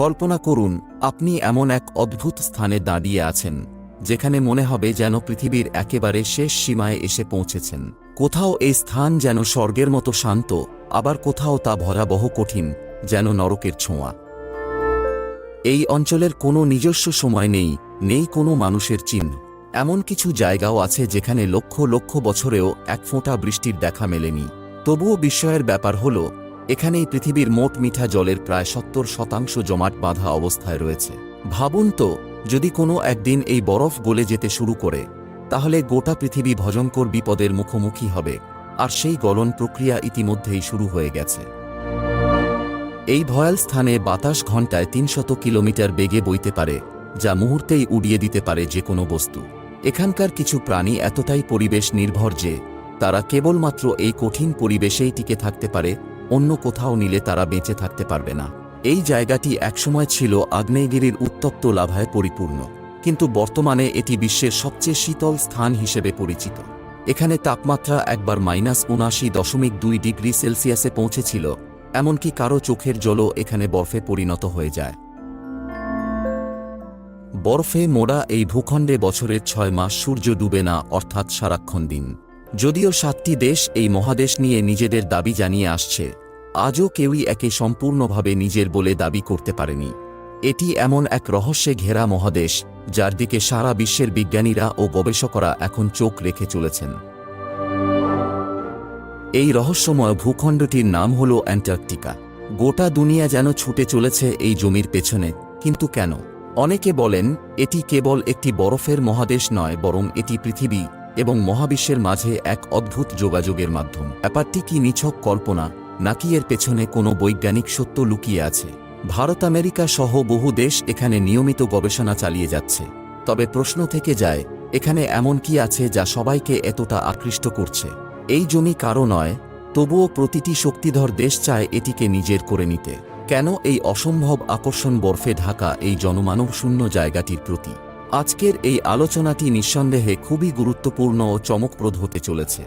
কল্পনা করুন, আপনি এমন এক অদ্ভুত স্থানে দাঁড়িয়ে আছেন, যেখানে মনে হবে যেন পৃথিবীর একেবারে শেষ সীমায় এসে পৌঁছেছেন। কোথাও এই স্থান যেন স্বর্গের মতো শান্ত, আবার কোথাও তা ভরাবহ কঠিন, যেন নরকের ছোঁয়া। এই অঞ্চলের কোনো নিজস্ব সময় নেই নেই কোনো মানুষের চিহ্ন। এমন কিছু জায়গাও আছে যেখানে লক্ষ লক্ষ বছরেও এক ফোঁটা বৃষ্টির দেখা মেলেনি। তবুও বিস্ময়ের ব্যাপার হল এখানেই পৃথিবীর মোট মিঠা জলের প্রায় সত্তর শতাংশ জমাট বাঁধা অবস্থায় রয়েছে। ভাবুন তো, যদি কোনো একদিন এই বরফ গলে যেতে শুরু করে, তাহলে গোটা পৃথিবী ভজঙ্কর বিপদের মুখোমুখি হবে, আর সেই গলন প্রক্রিয়া ইতিমধ্যেই শুরু হয়ে গেছে। এই ভয়াল স্থানে বাতাস ঘন্টায় তিনশত কিলোমিটার বেগে বইতে পারে, যা মুহূর্তেই উড়িয়ে দিতে পারে যে কোনো বস্তু। এখানকার কিছু প্রাণী এতটাই পরিবেশ নির্ভর যে, তারা কেবলমাত্র এই কঠিন পরিবেশেই টিকে থাকতে পারে অন্য কোথাও নিলে তারা বেঁচে থাকতে পারবে না। এই জায়গাটি একসময় ছিল আগ্নেয়গিরির উত্তপ্ত লাভায় পরিপূর্ণ, কিন্তু বর্তমানে এটি বিশ্বের সবচেয়ে শীতল স্থান হিসেবে পরিচিত। এখানে তাপমাত্রা একবার মাইনাস উনাশি দশমিক দুই ডিগ্রি সেলসিয়াসে পৌঁছেছিল, এমনকি কারও চোখের জলও এখানে বরফে পরিণত হয়ে যায়। বরফে মোড়া এই ভূখণ্ডে বছরের ছয় মাস সূর্য ডুবে না, অর্থাৎ সারাক্ষণ দিন। যদিও সাতটি দেশ এই মহাদেশ নিয়ে নিজেদের দাবি জানিয়ে আসছে, আজও কেউই একে সম্পূর্ণভাবে নিজের বলে দাবি করতে পারেনি। এটি এমন এক রহস্যে ঘেরা মহাদেশ, যার দিকে সারা বিশ্বের বিজ্ঞানীরা ও গবেষকরা এখন চোখ রেখে চলেছেন। এই রহস্যময় ভূখণ্ডটির নাম হল অ্যান্টার্কটিকা। গোটা দুনিয়া যেন ছুটে চলেছে এই জমির পেছনে, কিন্তু কেন? অনেকে বলেন, এটি কেবল একটি বরফের মহাদেশ নয়, বরং এটি পৃথিবী এবং মহাবিশ্বের মাঝে এক অদ্ভুত যোগাযোগের মাধ্যম। ব্যাপারটি কি নিছক কল্পনা, নাকি এর পেছনে কোনো বৈজ্ঞানিক সত্য লুকিয়ে আছে? ভারত, আমেরিকা সহ বহু দেশ এখানে নিয়মিত গবেষণা চালিয়ে যাচ্ছে। তবে প্রশ্ন থেকে যায়, এখানে এমন কি আছে যা সবাইকে এতটা আকৃষ্ট করছে? এই জমি কারও নয়, তবুও প্রতিটি শক্তিধর দেশ চায় এটিকে নিজের করে নিতে। কেন এই অসম্ভব আকর্ষণ বরফে ঢাকা এই জনমানব শূন্য জায়গাটির প্রতি? আজকের এই আলোচনাটি নিঃসন্দেহে খুবই গুরুত্বপূর্ণ ও চমকপ্রদ হতে চলেছে।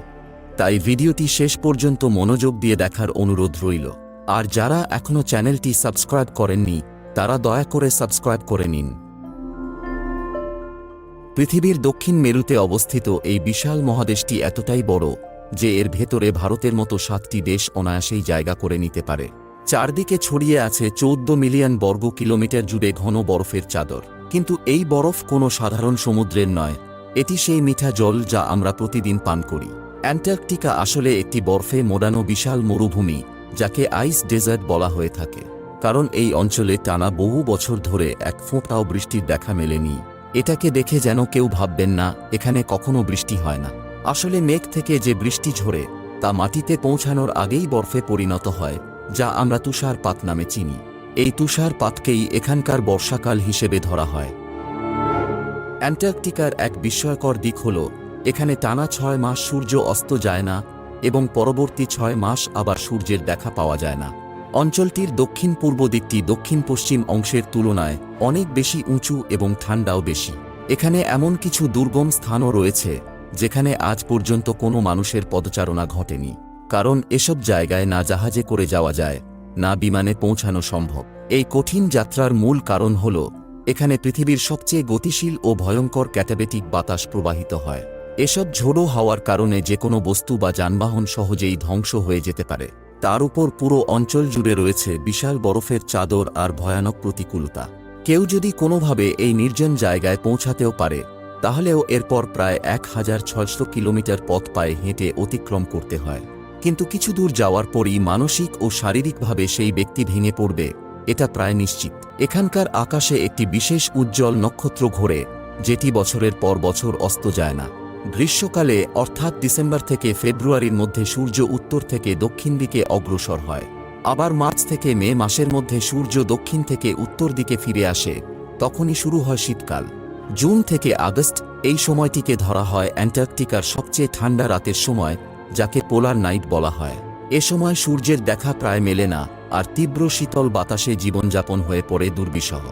তাই ভিডিওটি শেষ পর্যন্ত মনোযোগ দিয়ে দেখার অনুরোধ রইল। আর যারা এখনও চ্যানেলটি সাবস্ক্রাইব করেননি, তারা দয়া করে সাবস্ক্রাইব করে নিন। পৃথিবীর দক্ষিণ মেরুতে অবস্থিত এই বিশাল মহাদেশটি এতটাই বড় যে এর ভেতরে ভারতের মতো সাতটি দেশ অনায়াসেই জায়গা করে নিতে পারে। চারদিকে ছড়িয়ে আছে চৌদ্দ মিলিয়ন বর্গ কিলোমিটার জুড়ে ঘন বরফের চাদর। কিন্তু এই বরফ কোনো সাধারণ সমুদ্রের নয়। এটি সেই মিঠা জল যা আমরা প্রতিদিন পান করি। অ্যান্টার্কটিকা আসলে একটি বরফে মোড়ানো বিশাল মরুভূমি, যাকে আইস ডেজার্ট বলা হয়ে থাকে। কারণ এই অঞ্চলে টানা বহু বছর ধরে এক ফোঁটাও বৃষ্টির দেখা মেলেনি। এটাকে দেখে যেন কেউ ভাববেন না, এখানে কখনো বৃষ্টি হয় না। আসলে মেঘ থেকে যে বৃষ্টি ঝরে, তা মাটিতে পৌঁছানোর আগেই বরফে পরিণত হয়, যা আমরা তুষারপাত নামে চিনি। এই তুষারপাতকেই এখানকার বর্ষাকাল হিসেবে ধরা হয়। অ্যান্টার্কটিকার এক বিস্ময়কর দিক হল, এখানে টানা ছয় মাস সূর্য অস্ত যায় না এবং পরবর্তী ছয় মাস আবার সূর্যের দেখা পাওয়া যায় না। অঞ্চলটির দক্ষিণ পূর্ব দিকটি দক্ষিণ পশ্চিম অংশের তুলনায় অনেক বেশি উঁচু এবং ঠান্ডাও বেশি। এখানে এমন কিছু দুর্গম স্থানও রয়েছে, যেখানে আজ পর্যন্ত কোনো মানুষের পদচারণা ঘটেনি, কারণ এসব জায়গায় না জাহাজে করে যাওয়া যায়। না বিমানে পৌঁছানো সম্ভব। এই কঠিন যাত্রার মূল কারণ হল, এখানে পৃথিবীর সবচেয়ে গতিশীল ও ভয়ঙ্কর ক্যাটাবেটিক বাতাস প্রবাহিত হয়। এসব ঝোড়ো হওয়ার কারণে যে কোনো বস্তু বা যানবাহন সহজেই ধ্বংস হয়ে যেতে পারে। তার উপর পুরো অঞ্চল জুড়ে রয়েছে বিশাল বরফের চাদর আর ভয়ানক প্রতিকূলতা। কেউ যদি কোনোভাবে এই নির্জন জায়গায় পৌঁছাতেও পারে, তাহলেও এরপর প্রায় এক হাজার ছয়শো কিলোমিটার পথ পায়ে হেঁটে অতিক্রম করতে হয়। কিন্তু কিছু দূর যাওয়ার পরই মানসিক ও শারীরিকভাবে সেই ব্যক্তি ভেঙে পড়বে, এটা প্রায় নিশ্চিত। এখানকার আকাশে একটি বিশেষ উজ্জ্বল নক্ষত্র ঘোরে, যেটি বছরের পর বছর অস্ত যায় না। গ্রীষ্মকালে, অর্থাৎ ডিসেম্বর থেকে ফেব্রুয়ারির মধ্যে সূর্য উত্তর থেকে দক্ষিণ দিকে অগ্রসর হয়। আবার মার্চ থেকে মে মাসের মধ্যে সূর্য দক্ষিণ থেকে উত্তর দিকে ফিরে আসে, তখনই শুরু হয় শীতকাল। জুন থেকে আগস্ট, এই সময়টিকে ধরা হয় অ্যান্টার্কটিকার সবচেয়ে ঠান্ডা রাতের সময় যাকে পোলার নাইট বলা হয়। এ সময় সূর্যের দেখা প্রায় মেলে না, আর তীব্র শীতল বাতাসে জীবনযাপন হয়ে পড়ে দুর্বিষহ।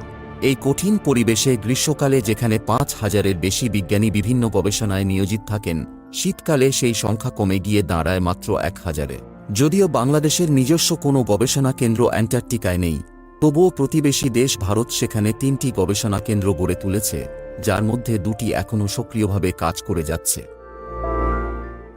এই কঠিন পরিবেশে গ্রীষ্মকালে যেখানে পাঁচ হাজারের বেশি বিজ্ঞানী বিভিন্ন গবেষণায় নিয়োজিত থাকেন, শীতকালে সেই সংখ্যা কমে গিয়ে দাঁড়ায় মাত্র এক হাজারে। যদিও বাংলাদেশের নিজস্ব কোনো গবেষণা কেন্দ্র অ্যান্টার্কটিকায় নেই, তবুও প্রতিবেশী দেশ ভারত সেখানে তিনটি গবেষণা কেন্দ্র গড়ে তুলেছে, যার মধ্যে দুটি এখনও সক্রিয়ভাবে কাজ করে যাচ্ছে।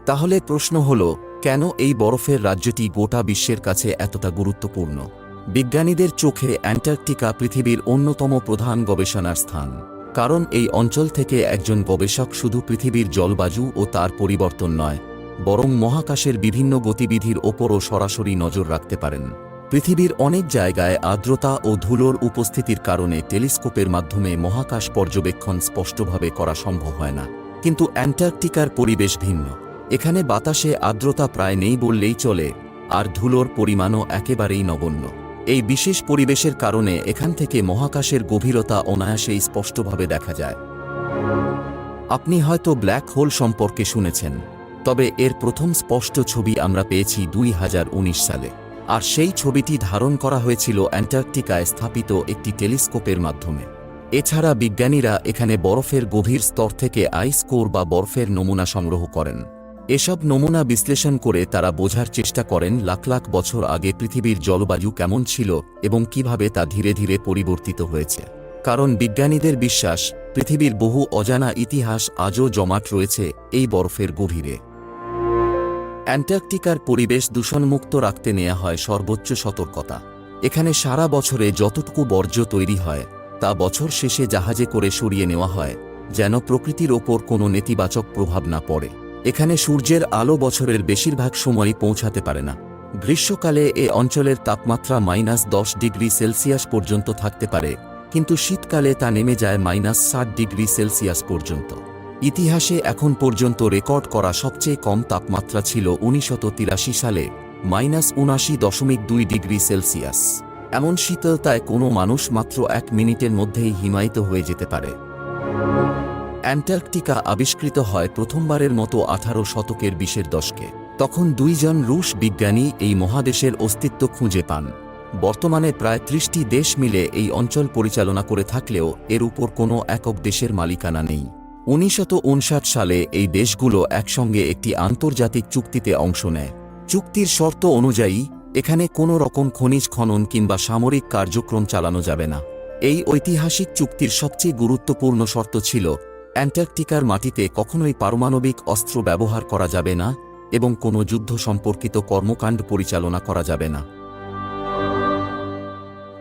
তাহলে প্রশ্ন হল, কেন এই বরফের রাজ্যটি গোটা বিশ্বের কাছে এতটা গুরুত্বপূর্ণ? বিজ্ঞানীদের চোখে অ্যান্টার্কটিকা পৃথিবীর অন্যতম প্রধান গবেষণার স্থান। কারণ এই অঞ্চল থেকে একজন গবেষক শুধু পৃথিবীর জলবায়ু ও তার পরিবর্তন নয়, বরং মহাকাশের বিভিন্ন গতিবিধির ওপরও সরাসরি নজর রাখতে পারেন। পৃথিবীর অনেক জায়গায় আর্দ্রতা ও ধুলোর উপস্থিতির কারণে টেলিস্কোপের মাধ্যমে মহাকাশ পর্যবেক্ষণ স্পষ্টভাবে করা সম্ভব হয় না। কিন্তু অ্যান্টার্কটিকার পরিবেশ ভিন্ন। এখানে বাতাসে আর্দ্রতা প্রায় নেই বললেই চলে, আর ধুলোর পরিমাণও একেবারেই নগণ্য। এই বিশেষ পরিবেশের কারণে এখান থেকে মহাকাশের গভীরতা অনায়াসেই স্পষ্টভাবে দেখা যায়। আপনি হয়তো ব্ল্যাক হোল সম্পর্কে শুনেছেন, তবে এর প্রথম স্পষ্ট ছবি আমরা পেয়েছি দুই হাজার উনিশ সালে, আর সেই ছবিটি ধারণ করা হয়েছিল অ্যান্টার্কটিকায় স্থাপিত একটি টেলিস্কোপের মাধ্যমে। এছাড়া বিজ্ঞানীরা এখানে বরফের গভীর স্তর থেকে আইস কোর বা বরফের নমুনা সংগ্রহ করেন। এসব নমুনা বিশ্লেষণ করে তারা বোঝার চেষ্টা করেন লাখ লাখ বছর আগে পৃথিবীর জলবায়ু কেমন ছিল এবং কীভাবে তা ধীরে ধীরে পরিবর্তিত হয়েছে। কারণ বিজ্ঞানীদের বিশ্বাস, পৃথিবীর বহু অজানা ইতিহাস আজও জমাট রয়েছে এই বরফের গভীরে। অ্যান্টার্কটিকার পরিবেশ দূষণমুক্ত রাখতে নেওয়া হয় সর্বোচ্চ সতর্কতা। এখানে সারা বছরে যতটুকু বর্জ্য তৈরি হয়, তা বছর শেষে জাহাজে করে সরিয়ে নেওয়া হয়, যেন প্রকৃতির ওপর কোনো নেতিবাচক প্রভাব না পড়ে। এখানে সূর্যের আলো বছরের বেশিরভাগ সময়ই পৌঁছাতে পারে না। গ্রীষ্মকালে এ অঞ্চলের তাপমাত্রা মাইনাস দশ ডিগ্রি সেলসিয়াস পর্যন্ত থাকতে পারে, কিন্তু শীতকালে তা নেমে যায় মাইনাস ষাট ডিগ্রি সেলসিয়াস পর্যন্ত। ইতিহাসে এখন পর্যন্ত রেকর্ড করা সবচেয়ে কম তাপমাত্রা ছিল উনিশশো সালে, মাইনাস উনাশি দশমিক দুই ডিগ্রি সেলসিয়াস। এমন শীতলতায় কোনো মানুষ মাত্র এক মিনিটের মধ্যেই হিমায়িত হয়ে যেতে পারে। অ্যান্টার্কটিকা আবিষ্কৃত হয় প্রথমবারের মতো আঠারো শতকের বিশের দশকে। তখন দুইজন রুশ বিজ্ঞানী এই মহাদেশের অস্তিত্ব খুঁজে পান। বর্তমানে প্রায় ত্রিশটি দেশ মিলে এই অঞ্চল পরিচালনা করে থাকলেও এর উপর কোনো একক দেশের মালিকানা নেই। উনিশশত সালে এই দেশগুলো একসঙ্গে একটি আন্তর্জাতিক চুক্তিতে অংশ নেয়। চুক্তির শর্ত অনুযায়ী, এখানে কোনো রকম খনিজ খনন কিংবা সামরিক কার্যক্রম চালানো যাবে না। এই ঐতিহাসিক চুক্তির সবচেয়ে গুরুত্বপূর্ণ শর্ত ছিল অ্যান্টার্কটিকার মাটিতে কখনোই পারমাণবিক অস্ত্র ব্যবহার করা যাবে না এবং কোনো যুদ্ধ সম্পর্কিত কর্মকাণ্ড পরিচালনা করা যাবে না।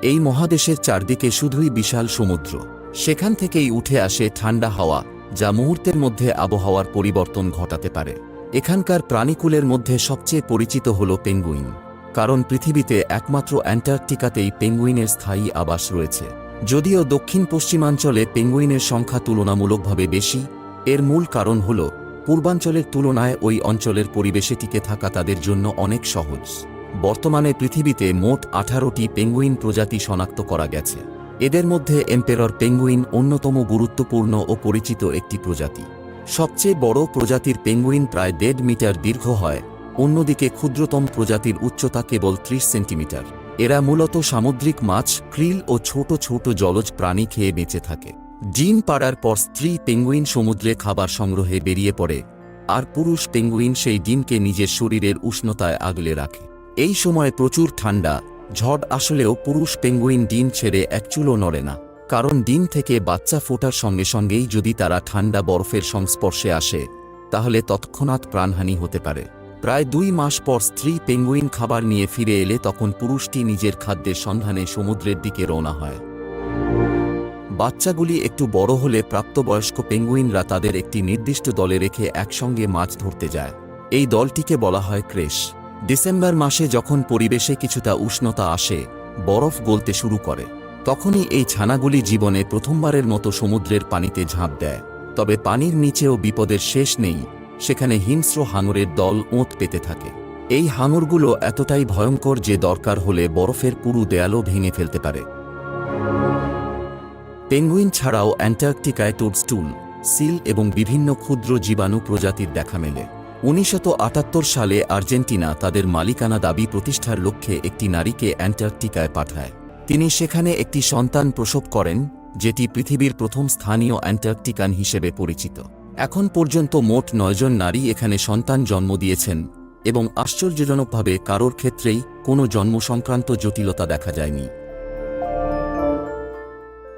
এই মহাদেশের চারদিকে শুধুই বিশাল সমুদ্র। সেখান থেকেই উঠে আসে ঠান্ডা হাওয়া, যা মুহূর্তের মধ্যে আবহাওয়ার পরিবর্তন ঘটাতে পারে। এখানকার প্রাণীকুলের মধ্যে সবচেয়ে পরিচিত হল পেঙ্গুইন, কারণ পৃথিবীতে একমাত্র অ্যান্টার্কটিকাতেই পেঙ্গুইনের স্থায়ী আবাস রয়েছে। যদিও দক্ষিণ পশ্চিমাঞ্চলে পেঙ্গুইনের সংখ্যা তুলনামূলকভাবে বেশি, এর মূল কারণ হল, পূর্বাঞ্চলের তুলনায় ওই অঞ্চলের পরিবেশে টিকে থাকা তাদের জন্য অনেক সহজ। বর্তমানে পৃথিবীতে মোট আঠারোটি পেঙ্গুইন প্রজাতি শনাক্ত করা গেছে। এদের মধ্যে এম্পেরর পেঙ্গুইন অন্যতম গুরুত্বপূর্ণ ও পরিচিত একটি প্রজাতি। সবচেয়ে বড় প্রজাতির পেঙ্গুইন প্রায় দেড় মিটার দীর্ঘ হয়, অন্যদিকে ক্ষুদ্রতম প্রজাতির উচ্চতা কেবল ত্রিশ সেন্টিমিটার। এরা মূলত সামুদ্রিক মাছ, ক্রিল ও ছোট ছোট জলজ প্রাণী খেয়ে বেঁচে থাকে। ডিম পাড়ার পর স্ত্রী পেঙ্গুইন সমুদ্রে খাবার সংগ্রহে বেরিয়ে পড়ে, আর পুরুষ পেঙ্গুইন সেই ডিমকে নিজের শরীরের উষ্ণতায় আগলে রাখে। এই সময় প্রচুর ঠান্ডা, ঝড় আসলেও পুরুষ পেঙ্গুইন ডিম ছেড়ে এক চুলো নড়ে না, কারণ ডিম থেকে বাচ্চা ফোটার সঙ্গে সঙ্গেই যদি তারা ঠান্ডা বরফের সংস্পর্শে আসে, তাহলে তৎক্ষণাৎ প্রাণহানি হতে পারে। প্রায় দুই মাস পর স্ত্রী পেঙ্গুইন খাবার নিয়ে ফিরে এলে তখন পুরুষটি নিজের খাদ্যের সন্ধানে সমুদ্রের দিকে রওনা হয়। বাচ্চাগুলি একটু বড় হলে প্রাপ্তবয়স্ক পেঙ্গুইনরা তাদের একটি নির্দিষ্ট দলে রেখে একসঙ্গে মাছ ধরতে যায়। এই দলটিকে বলা হয় ক্রেশ। ডিসেম্বর মাসে যখন পরিবেশে কিছুটা উষ্ণতা আসে, বরফ গলতে শুরু করে। তখনই এই ছানাগুলি জীবনে প্রথমবারের মতো সমুদ্রের পানিতে ঝাঁপ দেয়। তবে পানির নিচেও বিপদের শেষ নেই। সেখানে হিংস্র হাঙরের দল ওঁত পেতে থাকে। এই হাঙরগুলো এতটাই ভয়ঙ্কর যে দরকার হলে বরফের পুরু দেয়ালও ভেঙে ফেলতে পারে। পেঙ্গুইন ছাড়াও অ্যান্টার্কটিকায় টোডস্টুল সিল এবং বিভিন্ন ক্ষুদ্র জীবাণু প্রজাতির দেখা মেলে। উনিশশত সালে আর্জেন্টিনা তাদের মালিকানা দাবি প্রতিষ্ঠার লক্ষ্যে একটি নারীকে অ্যান্টার্কটিকায় পাঠায়। তিনি সেখানে একটি সন্তান প্রসব করেন, যেটি পৃথিবীর প্রথম স্থানীয় অ্যান্টার্কটিকান হিসেবে পরিচিত। এখন পর্যন্ত মোট নয়জন নারী এখানে সন্তান জন্ম দিয়েছেন এবং আশ্চর্যজনকভাবে কারোর ক্ষেত্রেই কোনো জন্ম সংক্রান্ত জটিলতা দেখা যায়নি।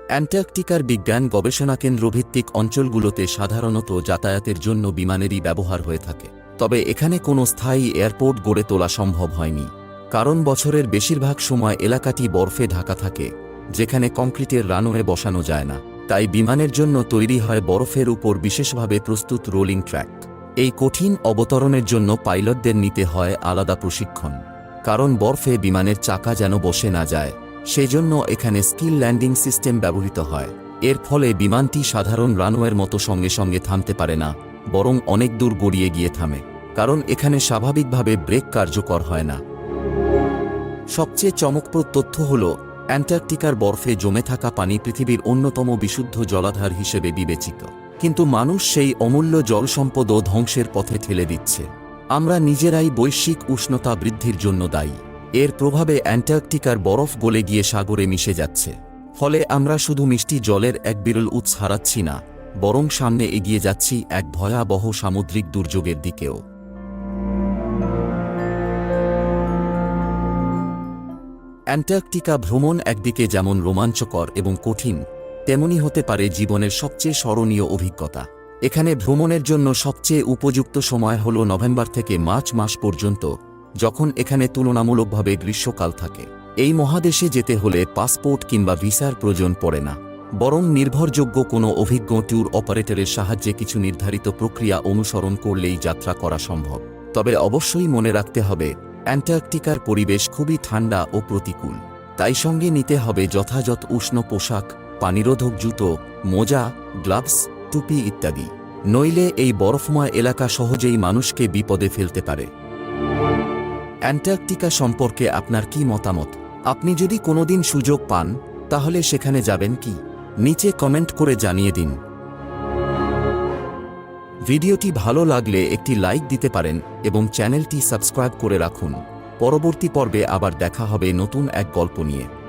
অ্যান্টার্কটিকার বিজ্ঞান গবেষণা কেন্দ্র ভিত্তিক অঞ্চলগুলোতে সাধারণত যাতায়াতের জন্য বিমানেরই ব্যবহার হয়ে থাকে, তবে এখানে কোনো স্থায়ী এয়ারপোর্ট গড়ে তোলা সম্ভব হয়নি। কারণ বছরের বেশিরভাগ সময় এলাকাটি বরফে ঢাকা থাকে, যেখানে কংক্রিটের রানওয়ে বসানো যায় না। তাই বিমানের জন্য তৈরি হয় বরফের উপর বিশেষভাবে প্রস্তুত রোলিং ট্র্যাক। এই কঠিন অবতরণের জন্য পাইলটদের নিতে হয় আলাদা প্রশিক্ষণ। কারণ বরফে বিমানের চাকা যেন বসে না যায়, সেজন্য এখানে স্কিল ল্যান্ডিং সিস্টেম ব্যবহৃত হয়। এর ফলে বিমানটি সাধারণ রানওয়ের মতো সঙ্গে সঙ্গে থামতে পারে না, বরং অনেক দূর গড়িয়ে গিয়ে থামে, কারণ এখানে স্বাভাবিকভাবে ব্রেক কার্যকর হয় না। সবচেয়ে চমকপ্রদ তথ্য হল অ্যান্টার্কটিকার বরফে জমে থাকা পানি পৃথিবীর অন্যতম বিশুদ্ধ জলাধার হিসেবে বিবেচিত। কিন্তু মানুষ সেই অমূল্য জল সম্পদও ধ্বংসের পথে ঠেলে দিচ্ছে। আমরা নিজেরাই বৈশ্বিক উষ্ণতা বৃদ্ধির জন্য দায়ী। এর প্রভাবে অ্যান্টার্কটিকার বরফ গলে গিয়ে সাগরে মিশে যাচ্ছে। ফলে আমরা শুধু মিষ্টি জলের এক বিরল উৎস হারাচ্ছি না, বরং সামনে এগিয়ে যাচ্ছি এক ভয়াবহ সামুদ্রিক দুর্যোগের দিকেও। অ্যান্টার্কটিকা ভ্রমণ একদিকে যেমন রোমাঞ্চকর এবং কঠিন, তেমনি হতে পারে জীবনের সবচেয়ে স্মরণীয় অভিজ্ঞতা। এখানে ভ্রমণের জন্য সবচেয়ে উপযুক্ত সময় হল নভেম্বর থেকে মার্চ মাস পর্যন্ত, যখন এখানে তুলনামূলকভাবে গ্রীষ্মকাল থাকে। এই মহাদেশে যেতে হলে পাসপোর্ট কিংবা ভিসার প্রয়োজন পড়ে না। বরং নির্ভরযোগ্য কোনো অভিজ্ঞ ট্যুর অপারেটরের সাহায্যে কিছু নির্ধারিত প্রক্রিয়া অনুসরণ করলেই যাত্রা করা সম্ভব। তবে অবশ্যই মনে রাখতে হবে অ্যান্টার্কটিকার পরিবেশ খুবই ঠান্ডা ও প্রতিকূল। তাই সঙ্গে নিতে হবে যথাযথ উষ্ণ পোশাক, পানিরোধক জুতো, মোজা, গ্লাভস, টুপি ইত্যাদি। নইলে এই বরফময় এলাকা সহজেই মানুষকে বিপদে ফেলতে পারে। অ্যান্টার্কটিকা সম্পর্কে আপনার কি মতামত? আপনি যদি কোনোদিন সুযোগ পান, তাহলে সেখানে যাবেন কি? নিচে কমেন্ট করে জানিয়ে দিন। ভিডিওটি ভালো লাগলে একটি লাইক দিতে পারেন এবং চ্যানেলটি সাবস্ক্রাইব করে রাখুন। পরবর্তী পর্বে আবার দেখা হবে নতুন এক গল্প নিয়ে।